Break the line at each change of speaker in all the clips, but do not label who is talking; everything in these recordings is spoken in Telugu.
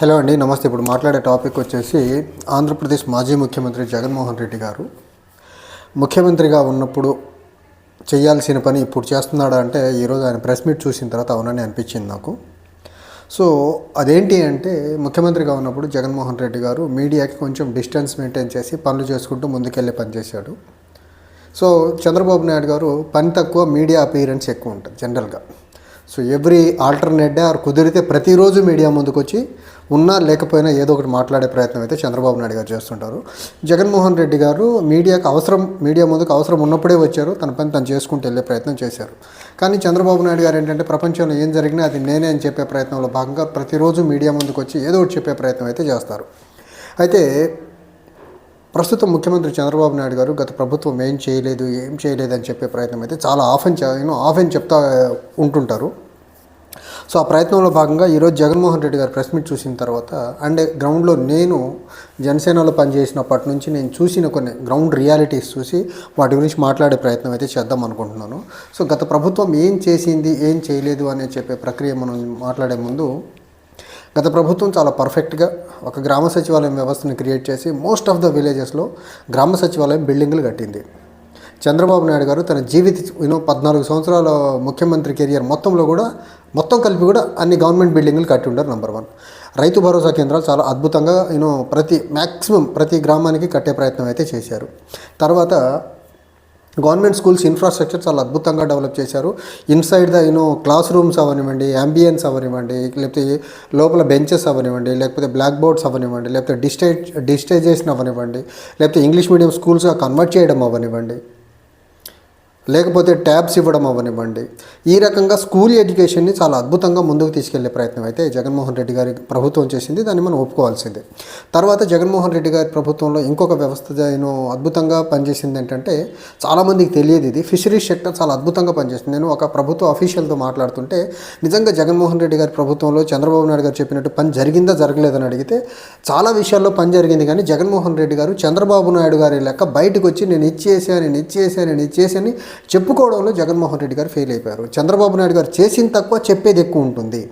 హలో అండి నమస్తే. ఇప్పుడు మాట్లాడే టాపిక్ వచ్చేసి ఆంధ్రప్రదేశ్ మాజీ ముఖ్యమంత్రి జగన్మోహన్ రెడ్డి గారు. ముఖ్యమంత్రిగా ఉన్నప్పుడు చేయాల్సిన పని ఇప్పుడు చేస్తున్నాడా అంటే ఈరోజు ఆయన ప్రెస్ మీట్ చూసిన తర్వాత అవునని అనిపించింది నాకు. సో అదేంటి అంటే ముఖ్యమంత్రిగా ఉన్నప్పుడు జగన్మోహన్ రెడ్డి గారు మీడియాకి కొంచెం డిస్టెన్స్ మెయింటైన్ చేసి పనులు చేసుకుంటూ ముందుకెళ్ళే పనిచేశాడు. సో చంద్రబాబు నాయుడు గారు పని తక్కువ మీడియా అపీరెన్స్ ఎక్కువ ఉంటుంది జనరల్గా. So every alternate day or కుదిరితే ప్రతిరోజు మీడియా ముందుకు వచ్చి ఉన్నా లేకపోయినా ఏదో ఒకటి మాట్లాడే ప్రయత్నం అయితే చంద్రబాబు నాయుడు గారు చేస్తుంటారు. జగన్మోహన్ రెడ్డి గారు మీడియాకు అవసరం మీడియా ముందుకు అవసరం ఉన్నప్పుడే వచ్చారు. తన పని తను చేసుకుంటూ వెళ్ళే ప్రయత్నం చేశారు. కానీ చంద్రబాబు నాయుడు గారు ఏంటంటే ప్రపంచంలో ఏం జరిగినా అది నేనే అని చెప్పే ప్రయత్నంలో భాగంగా ప్రతిరోజు మీడియా ముందుకు వచ్చి ఏదో ఒకటి చెప్పే ప్రయత్నం అయితే చేస్తారు. అయితే ప్రస్తుతం ముఖ్యమంత్రి చంద్రబాబు నాయుడు గారు గత ప్రభుత్వం ఏం చేయలేదు ఏం చేయలేదు అని చెప్పే ప్రయత్నం అయితే చాలా ఆఫెన్ యూనో ఆఫెన్ చెప్తా ఉంటుంటారు. సో ఆ ప్రయత్నంలో భాగంగా ఈరోజు జగన్మోహన్ రెడ్డి గారు ప్రెస్ మీట్ చూసిన తర్వాత అండ్ గ్రౌండ్లో నేను జనసేనలో పనిచేసినప్పటి నుంచి నేను చూసిన కొన్ని గ్రౌండ్ రియాలిటీస్ చూసి వాటి గురించి మాట్లాడే ప్రయత్నం అయితే చేద్దాం అనుకుంటున్నాను. సో గత ప్రభుత్వం ఏం చేసింది ఏం చేయలేదు అనే చెప్పే ప్రక్రియ మనం మాట్లాడే ముందు గత ప్రభుత్వం చాలా పర్ఫెక్ట్గా ఒక గ్రామ సచివాలయం వ్యవస్థను క్రియేట్ చేసి మోస్ట్ ఆఫ్ ద విలేజెస్లో గ్రామ సచివాలయం బిల్డింగ్లు కట్టింది. చంద్రబాబు నాయుడు గారు తన జీవిత యూనో పద్నాలుగు సంవత్సరాల ముఖ్యమంత్రి కెరియర్ మొత్తంలో కూడా మొత్తం కలిపి కూడా అన్ని గవర్నమెంట్ బిల్డింగ్లు కట్టి ఉండరు నెంబర్ వన్. రైతు భరోసా కేంద్రాలు చాలా అద్భుతంగా యూనో ప్రతి మ్యాక్సిమం ప్రతి గ్రామానికి కట్టే ప్రయత్నం అయితే చేశారు. తర్వాత గవర్నమెంట్ స్కూల్స్ ఇన్ఫ్రాస్ట్రక్చర్ చాలా అద్భుతంగా డెవలప్ చేశారు. Inside the you know classrooms అవనివ్వండి అంబియన్స్ అవనివ్వండి లేకపోతే లోపల బెంచెస్ అవనివ్వండి లేకపోతే బ్లాక్ బోర్డ్స్ అవనివ్వండి లేకపోతే డిజిటైజ్ డిజిటైజేషన్ అవనివ్వండి లేకపోతే ఇంగ్లీష్ మీడియం స్కూల్స్గా కన్వర్ట్ చేయడం అవనివ్వండి. లేకపోతే ట్యాబ్స్ ఇవ్వడం అవ్వనివ్వండి. ఈ రకంగా స్కూల్ ఎడ్యుకేషన్ని చాలా అద్భుతంగా ముందుకు తీసుకెళ్ళే ప్రయత్నం అయితే జగన్మోహన్ రెడ్డి గారి ప్రభుత్వం చేసింది దాన్ని మనం ఒప్పుకోవాల్సిందే. తర్వాత జగన్మోహన్ రెడ్డి గారి ప్రభుత్వంలో ఇంకొక వ్యవస్థ నేను అద్భుతంగా పనిచేసింది ఏంటంటే చాలామందికి తెలియదు ఇది ఫిషరీస్ సెక్టర్ చాలా అద్భుతంగా పనిచేస్తుంది. నేను ఒక ప్రభుత్వ అఫీషియల్తో మాట్లాడుతుంటే నిజంగా జగన్మోహన్ రెడ్డి గారి ప్రభుత్వంలో చంద్రబాబు నాయుడు గారు చెప్పినట్టు పని జరిగిందా జరగలేదని అడిగితే చాలా విషయాల్లో పని జరిగింది కానీ జగన్మోహన్ రెడ్డి గారు చంద్రబాబు నాయుడు గారి లెక్క బయటకు వచ్చి నేను ఇచ్చేసాను నేను ఇచ్చేసాను నేను ఇచ్చేసాను చెప్పుకోవడంలో జగన్మోహన్ రెడ్డి గారు ఫెయిల్ అయిపోయారు. చంద్రబాబు నాయుడు గారు చేసిన తక్కువ చెప్పేది ఎక్కువ ఉంటుంది.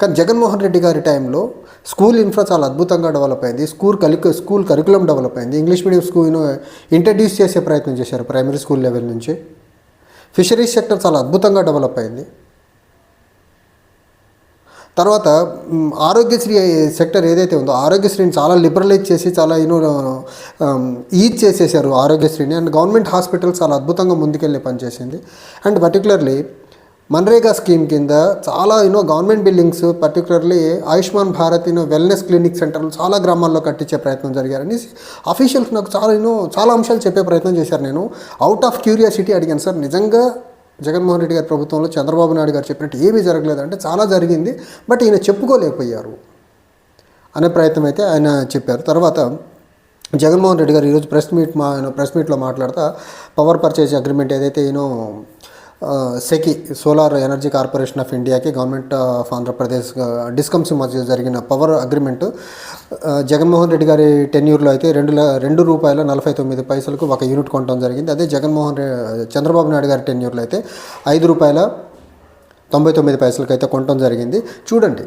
కానీ జగన్మోహన్ రెడ్డి గారి టైంలో స్కూల్ ఇన్ఫ్రా చాలా అద్భుతంగా డెవలప్ అయింది. స్కూల్ కలిక స్కూల్ కరికులం డెవలప్ అయింది. ఇంగ్లీష్ మీడియం స్కూల్ను ఇంట్రడ్యూస్ చేసే ప్రయత్నం చేశారు ప్రైమరీ స్కూల్ లెవెల్ నుంచి. ఫిషరీస్ సెక్టర్ చాలా అద్భుతంగా డెవలప్ అయింది. తర్వాత ఆరోగ్యశ్రీ సెక్టర్ ఏదైతే ఉందో ఆరోగ్యశ్రీని చాలా లిబరలైజ్ చేసి చాలా యూనో um, ఈజ్ చేసేసారు ఆరోగ్యశ్రీని. అండ్ గవర్నమెంట్ హాస్పిటల్స్ చాలా అద్భుతంగా ముందుకెళ్ళి పనిచేసింది. అండ్ పర్టికులర్లీ మన్రేగా స్కీమ్ కింద చాలా you know government buildings particularly Ayushman Bharat you know wellness clinic సెంటర్లు చాలా గ్రామాల్లో కట్టించే ప్రయత్నం జరిగారని అఫీషియల్స్ నాకు చాలా యూనో చాలా అంశాలు చెప్పే ప్రయత్నం చేశారు. నేను అవుట్ ఆఫ్ క్యూరియాసిటీ అడిగాను. సార్ నిజంగా జగన్మోహన్ రెడ్డి గారి ప్రభుత్వంలో చంద్రబాబు నాయుడు గారు చెప్పినట్టు ఏమీ జరగలేదంటే చాలా జరిగింది బట్ ఈయన చెప్పుకోలేకపోయారు అనే ప్రయత్నం అయితే ఆయన చెప్పారు. తర్వాత జగన్మోహన్ రెడ్డి గారు ఈరోజు ప్రెస్ మీట్ మా ప్రెస్ మీట్లో మాట్లాడుతూ పవర్ పర్చేజ్ అగ్రిమెంట్ ఏదైతే ఈయనో SECI solar energy corporation of ఇండియాకి గవర్నమెంట్ ఆఫ్ ఆంధ్రప్రదేశ్ డిస్కమ్స్ మధ్య జరిగిన పవర్ అగ్రిమెంట్ జగన్మోహన్ రెడ్డి గారి టెన్యూర్లో అయితే రెండు రెండు రూపాయల నలభై తొమ్మిది పైసలకు ఒక యూనిట్ కొనడం జరిగింది. అదే జగన్మోహన్ చంద్రబాబు నాయుడు గారి టెన్యూర్లో అయితే ఐదు రూపాయల తొంభై తొమ్మిది పైసలకైతే అయితే కొనడం జరిగింది. చూడండి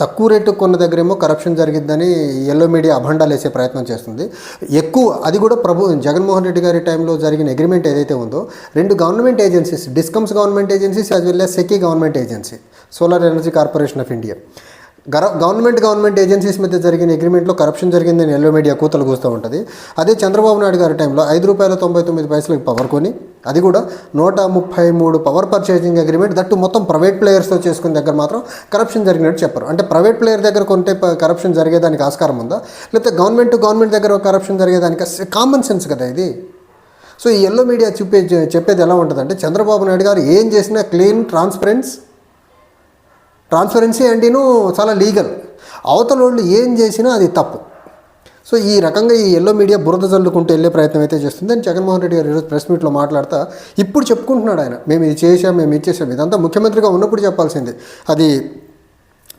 తక్కువ రేటు కొన్న దగ్గరేమో కరప్షన్ జరిగిందని ఎల్లో మీడియా అభండాలు వేసే ప్రయత్నం చేస్తుంది. ఎక్కువ అది కూడా ప్రభు జగన్మోహన్ రెడ్డి గారి టైంలో జరిగిన అగ్రిమెంట్ ఏదైతే ఉందో రెండు government agencies discoms government agencies as well as SECI government agency solar energy corporation of India government government agencies మధ్య జరిగిన అగ్రిమెంట్లో కరప్షన్ జరిగిందని ఎల్లో మీడియా కూతలు కూస్తూ ఉంటుంది. అదే చంద్రబాబు నాయుడు గారి టైంలో ఐదు రూపాయల తొంభై తొమ్మిది పైసలకు పవర్ కొని అది కూడా నూట ముప్పై మూడు పవర్ పర్చేసింగ్ అగ్రిమెంట్ దట్టు మొత్తం ప్రైవేట్ ప్లేయర్స్తో చేసుకున్న దగ్గర మాత్రం కరప్షన్ జరిగినట్టు చెప్పారు. అంటే ప్రైవేట్ ప్లేయర్ దగ్గర కొంటే కరప్షన్ జరిగేదానికి ఆస్కారం ఉందా? లేకపోతే గవర్నమెంట్ టు గవర్నమెంట్ దగ్గర కరప్షన్ జరిగేదానికి కామన్ సెన్స్ కదా ఇది. సో ఈ ఎల్లో మీడియా చూపే చెప్పేది ఎలా ఉంటుందంటే చంద్రబాబు నాయుడు గారు ఏం చేసినా క్లీన్ ట్రాన్స్పరెన్స్ ట్రాన్స్పరెన్సీ అంటేను చాలా లీగల్. అవతల వాళ్ళు ఏం చేసినా అది తప్పు. సో ఈ రకంగా ఈ ఎల్లో మీడియా బురద చల్లుకుంటూ వెళ్ళే ప్రయత్నం అయితే చేస్తుంది. అని జగన్మోహన్ రెడ్డి గారు ఈరోజు ప్రెస్ మీట్లో మాట్లాడతా ఇప్పుడు చెప్పుకుంటున్నాడు ఆయన. మేము ఇది చేసాం మేము ఇది చేసాం ఇదంతా ముఖ్యమంత్రిగా ఉన్నప్పుడు చెప్పాల్సింది. అది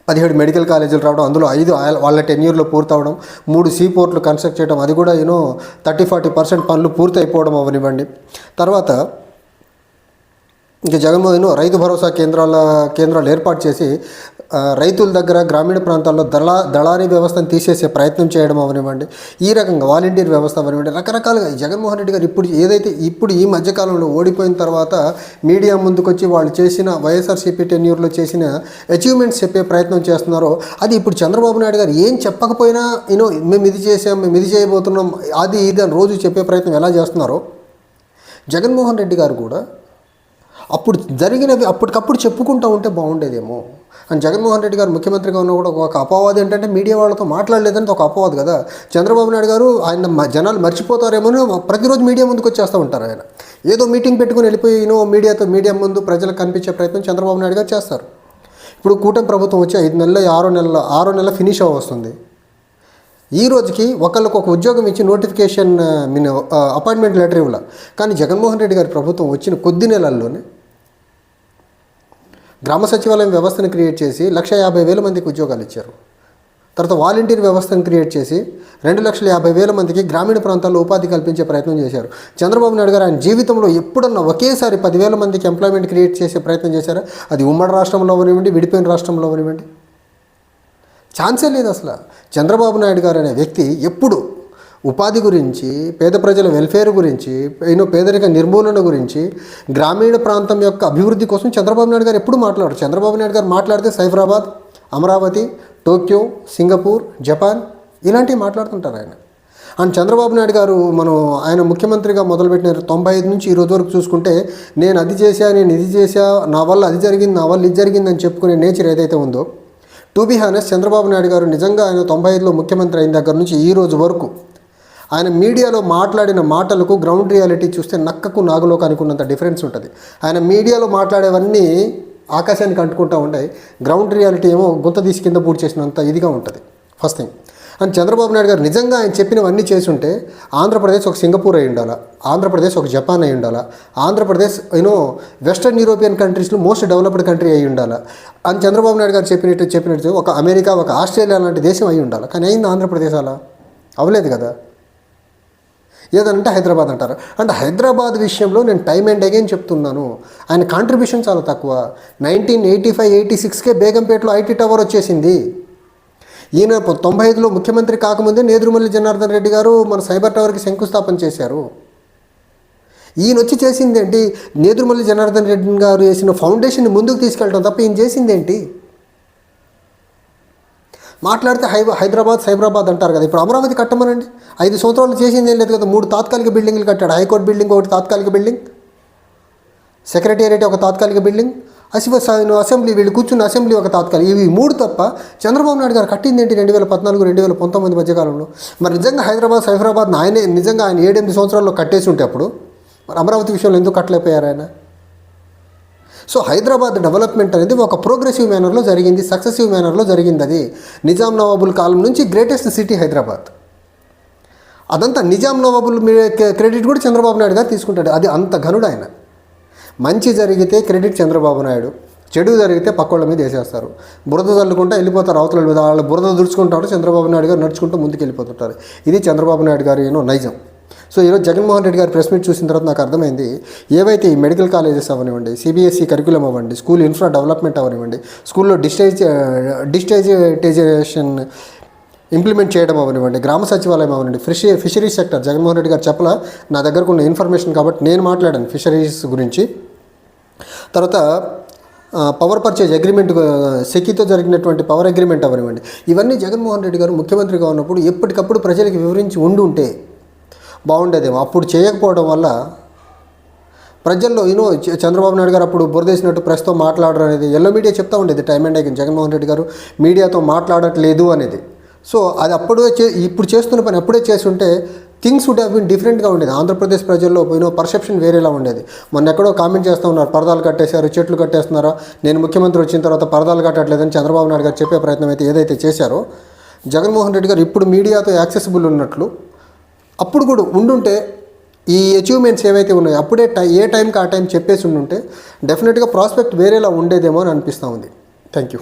పదిహేడు మెడికల్ కాలేజీలు రావడం అందులో ఐదు వాళ్ళ టెన్యూర్లో పూర్తవడం మూడు సీ పోర్ట్లు కన్స్ట్రక్ట్ చేయడం అది కూడా యూనో థర్టీ ఫార్టీ పర్సెంట్ పనులు పూర్తి అయిపోవడం అవనివ్వండి. తర్వాత ఇంకా జగన్మోహన్ రైతు భరోసా కేంద్రాల కేంద్రాలు ఏర్పాటు చేసి రైతుల దగ్గర గ్రామీణ ప్రాంతాల్లో దళా దళారీ వ్యవస్థను తీసేసే ప్రయత్నం చేయడం అవనివ్వండి. ఈ రకంగా వాలంటీర్ వ్యవస్థ అవనివ్వండి. రకరకాలుగా జగన్మోహన్ రెడ్డి గారు ఇప్పుడు ఏదైతే ఇప్పుడు ఈ మధ్యకాలంలో ఓడిపోయిన తర్వాత మీడియా ముందుకొచ్చి వాళ్ళు చేసిన వైఎస్ఆర్సీపీ టెన్యూర్లో చేసిన అచీవ్మెంట్స్ చెప్పే ప్రయత్నం చేస్తున్నారో అది ఇప్పుడు చంద్రబాబు నాయుడు గారు ఏం చెప్పకపోయినా యూనో మేము ఇది చేసాం మేము ఇది చేయబోతున్నాం అది ఇది అని రోజు చెప్పే ప్రయత్నం ఎలా చేస్తున్నారో జగన్మోహన్ రెడ్డి గారు కూడా అప్పుడు జరిగినవి అప్పటికప్పుడు చెప్పుకుంటూ ఉంటే బాగుండేదేమో. అండ్ జగన్మోహన్ రెడ్డి గారు ముఖ్యమంత్రిగా ఉన్న కూడా ఒక అపవాదం ఏంటంటే మీడియా వాళ్ళతో మాట్లాడలేదని ఒక అపవాదు కదా. చంద్రబాబు నాయుడు గారు ఆయన జనాలు మర్చిపోతారేమో అని ప్రతిరోజు మీడియా ముందుకు వచ్చేస్తూ ఉంటారు ఆయన. ఏదో మీటింగ్ పెట్టుకుని వెళ్ళిపోయి మీడియాతో మీడియా ముందు ప్రజలకు కనిపించే ప్రయత్నం చంద్రబాబు నాయుడు గారు చేస్తారు. ఇప్పుడు కూటమి ప్రభుత్వం వచ్చి ఐదు నెలలు ఆరో నెలల ఆరో నెలల ఫినిష్ వస్తుంది ఈ రోజుకి ఒకళ్ళకు ఒక ఉద్యోగం ఇచ్చి నోటిఫికేషన్ మీన్ అపాయింట్మెంట్ లెటర్ ఇవ్వాలి. కానీ జగన్మోహన్ రెడ్డి గారి ప్రభుత్వం వచ్చిన కొద్ది నెలల్లోనే గ్రామ సచివాలయం వ్యవస్థను క్రియేట్ చేసి లక్ష యాభై వేల మందికి ఉద్యోగాలు ఇచ్చారు. తర్వాత వాలంటీర్ వ్యవస్థను క్రియేట్ చేసి రెండు లక్షల యాభై వేల మందికి గ్రామీణ ప్రాంతాల్లో ఉపాధి కల్పించే ప్రయత్నం చేశారు. చంద్రబాబు నాయుడు గారు ఆయన జీవితంలో ఎప్పుడన్నా ఒకేసారి పదివేల మందికి ఎంప్లాయ్మెంట్ క్రియేట్ చేసే ప్రయత్నం చేశారా? అది ఉమ్మడి రాష్ట్రంలో అవనివ్వండి విడిపోయిన రాష్ట్రంలో అవనివ్వండి ఛాన్సే లేదు అసలు. చంద్రబాబు నాయుడు గారు అనే వ్యక్తి ఎప్పుడు ఉపాధి గురించి పేద ప్రజల వెల్ఫేర్ గురించి ఎన్నో పేదరిక నిర్మూలన గురించి గ్రామీణ ప్రాంతం యొక్క అభివృద్ధి కోసం చంద్రబాబు నాయుడు గారు ఎప్పుడు మాట్లాడారు? చంద్రబాబు నాయుడు గారు మాట్లాడితే Cyberabad Amaravati Tokyo Singapore Japan ఇలాంటివి మాట్లాడుతుంటారు ఆయన. అండ్ చంద్రబాబు నాయుడు గారు మనం ఆయన ముఖ్యమంత్రిగా మొదలుపెట్టిన తొంభై ఐదు నుంచి ఈ రోజు వరకు చూసుకుంటే నేను అది చేశా నేను ఇది చేశా నా వల్ల అది జరిగింది నా వల్ల ఇది జరిగింది అని చెప్పుకునే నేచర్ ఏదైతే ఉందో to be honest Chandrababu Naidu garu నిజంగా ఆయన తొంభై ఐదులో ముఖ్యమంత్రి అయిన దగ్గర నుంచి ఈ రోజు వరకు ఆయన మీడియాలో మాట్లాడిన మాటలకు గ్రౌండ్ రియాలిటీ చూస్తే నక్కకు నాగులోకి అనుకున్నంత డిఫరెన్స్ ఉంటుంది. ఆయన మీడియాలో మాట్లాడేవన్నీ ఆకాశానికి అంటుకుంటూ ఉంటాయి గ్రౌండ్ రియాలిటీ ఏమో గుంత తీసి కింద పూడి చేసినంత ఇదిగా ఉంటుంది. First thing and Chandrababu Naidu garu నిజంగా ఆయన చెప్పినవన్నీ చేసి ఉంటే ఆంధ్రప్రదేశ్ ఒక సింగపూర్ అయి ఉండాలా? ఆంధ్రప్రదేశ్ ఒక జపాన్ అయి ఉండాలా? ఆంధ్రప్రదేశ్ యూనో వెస్టర్న్ యూరోపియన్ కంట్రీస్లో మోస్ట్ డెవలప్డ్ కంట్రీ అయి ఉండాలా? అని చంద్రబాబు నాయుడు గారు చెప్పినట్టు చెప్పినట్టు ఒక అమెరికా ఒక ఆస్ట్రేలియా లాంటి దేశం అయి ఉండాలి? కానీ అయింది ఆంధ్రప్రదేశ్ అలా? అవ్వలేదు కదా? ఏదంటే హైదరాబాద్ అంటారు. అంటే హైదరాబాద్ విషయంలో నేను టైం అండ్ అగైన్ చెప్తున్నాను. ఆయన కాంట్రిబ్యూషన్ చాలా తక్కువ. నైన్టీన్ ఎయిటీ ఫైవ్ ఎయిటీ సిక్స్కే బేగంపేటలో ఐటీ టవర్ వచ్చేసింది. ఈయన తొంభై ఐదులో ముఖ్యమంత్రి కాకముందే నేదురుమల్లి జనార్దన్ రెడ్డి గారు మన సైబర్ టవర్కి శంకుస్థాపన చేశారు. ఈయన వచ్చి చేసిందేంటి? నేదురుమల్లి జనార్దన్ రెడ్డి గారు వేసిన ఫౌండేషన్ ముందుకు తీసుకెళ్ళడం తప్ప ఈయన చేసిందేంటి? మాట్లాడితే హై హైదరాబాద్ సైబరాబాద్ అంటారు కదా. ఇప్పుడు అమరావతి కట్టమనండి. ఐదు సంవత్సరాలు చేసింది ఏం లేదు కదా. మూడు తాత్కాలిక బిల్డింగ్లు కట్టాడు. హైకోర్టు బిల్డింగ్ ఒకటి తాత్కాలిక బిల్డింగ్. సెక్రటేరియట్ ఒక తాత్కాలిక బిల్డింగ్. అసిఫ అసెంబ్లీ వీళ్ళు కూర్చున్న అసెంబ్లీ ఒక తాత్కాలిక ఇవి మూడు తప్ప చంద్రబాబు నాయుడు గారు కట్టింది ఏంటి రెండు వేల పద్నాలుగు రెండు వేల పంతొమ్మిది మధ్యకాలంలో? మరి నిజంగా హైదరాబాద్ సైఫరాబాద్ ఆయనే నిజంగా ఆయన ఏడెనిమిది సంవత్సరాల్లో కట్టేసి ఉంటే అప్పుడు మరి అమరావతి విషయంలో ఎందుకు కట్టలేకపోయారు ఆయన? సో హైదరాబాద్ డెవలప్మెంట్ అనేది ఒక ప్రోగ్రెసివ్ మేనర్లో జరిగింది సక్సెసివ్ మేనర్లో జరిగింది అది నిజాం నవాబుల్ కాలం నుంచి గ్రేటెస్ట్ సిటీ హైదరాబాద్. అదంతా నిజాం నవాబుల్ మీ- క్రెడిట్ కూడా చంద్రబాబు నాయుడు గారు తీసుకుంటాడు. అది అంత ఘనుడు ఆయన. మంచి జరిగితే క్రెడిట్ చంద్రబాబు నాయుడు చెడు జరిగితే పక్కోళ్ళ మీద వేసేస్తారు. బురద చల్లుకుంటా వెళ్ళిపోతారు అవతల మీద వాళ్ళు బురద దుడుచుకుంటారు చంద్రబాబు నాయుడు గారు నడుచుకుంటూ ముందుకు వెళ్ళిపోతుంటారు ఇది చంద్రబాబు నాయుడు గారు ఏనో నైజం. సో ఈరోజు జగన్మోహన్ రెడ్డి గారి ప్రెస్ మీట్ చూసిన తర్వాత నాకు అర్థమైంది ఏవైతే ఈ మెడికల్ కాలేజెస్ అవనివ్వండి సిబిఎస్ఈ కరికులం అవ్వండి స్కూల్ ఇన్ఫ్రా డెవలప్మెంట్ అవనివ్వండి స్కూల్లో డిజిటైజ్ డిజిటైజేషన్ ఇంప్లిమెంట్ చేయడం అవనివ్వండి గ్రామ సచివాలయం అవనండి fish fisheries sector Jaganmohan Reddy garu చెప్పలా నా దగ్గరకు ఉన్న ఇన్ఫర్మేషన్ కాబట్టి నేను మాట్లాడాను ఫిషరీస్ గురించి. తర్వాత పవర్ పర్చేజ్ అగ్రిమెంట్ ఆ, సెకీతో జరిగినటువంటి పవర్ అగ్రిమెంట్ అవనివ్వండి ఇవన్నీ జగన్మోహన్ రెడ్డి గారు ముఖ్యమంత్రిగా ఉన్నప్పుడు ఎప్పటికప్పుడు ప్రజలకు వివరించి ఉండి ఉంటే బాగుండేదేమో. అప్పుడు చేయకపోవడం వల్ల ప్రజల్లో యూనో చంద్రబాబు నాయుడు గారు అప్పుడు బురదేసినట్టు ప్రెస్తో మాట్లాడరు అనేది ఎల్లో మీడియా చెప్తా ఉండేది time and again Jaganmohan Reddy garu మీడియాతో మాట్లాడట్లేదు అనేది. సో అది అప్పుడే చే ఇప్పుడు చేస్తున్న పని అప్పుడే చేస్తుంటే థింగ్స్ వుడ్ హ్యావ్ బీన్ డిఫరెంట్గా ఉండేది. ఆంధ్రప్రదేశ్ ప్రజల్లో పోయిన పర్సెప్షన్ వేరేలా ఉండేది. మొన్న ఎక్కడో కామెంట్ చేస్తూ ఉన్నారు పరదాలు కట్టేశారు చెట్లు కట్టేస్తున్నారా నేను ముఖ్యమంత్రి వచ్చిన తర్వాత పరదాలు కట్టట్లేదని చంద్రబాబు నాయుడు గారు చెప్పే ప్రయత్నం అయితే ఏదైతే చేశారో జగన్మోహన్ రెడ్డి గారు ఇప్పుడు మీడియాతో యాక్సెసిబుల్ ఉన్నట్లు అప్పుడు కూడా ఉండుంటే ఈ అచీవ్మెంట్స్ ఏవైతే ఉన్నాయో అప్పుడే టై ఏ టైంకి ఆ టైం చెప్పేసి ఉండుంటే డెఫినెట్గా ప్రాస్పెక్ట్ వేరేలా ఉండేదేమో అని అనిపిస్తూ ఉంది. Thank you